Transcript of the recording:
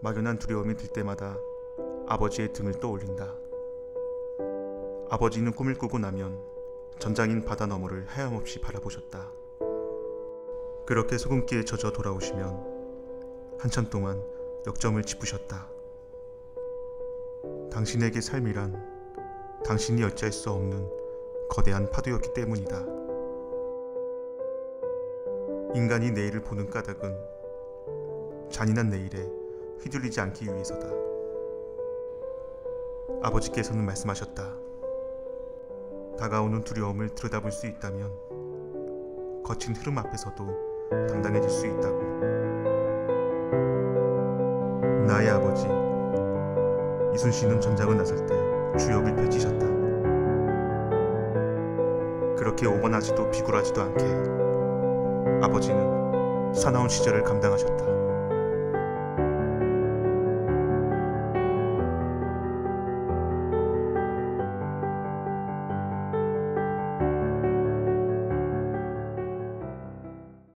막연한 두려움이 들 때마다 아버지의 등을 떠올린다. 아버지는 꿈을 꾸고 나면 전장인 바다 너머를 하염없이 바라보셨다. 그렇게 소금기에 젖어 돌아오시면 한참 동안 역점을 짚으셨다. 당신에게 삶이란 당신이 어찌할 수 없는 거대한 파도였기 때문이다. 인간이 내일을 보는 까닭은 잔인한 내일에 휘둘리지 않기 위해서다. 아버지께서는 말씀하셨다. 다가오는 두려움을 들여다볼 수 있다면 거친 흐름 앞에서도 당당해질 수 있다고. 나의 아버지 이순신은 전장을 나설 때 주역을 펼치셨다. 그렇게 오만하지도 비굴하지도 않게 아버지는 사나운 시절을 감당하셨다.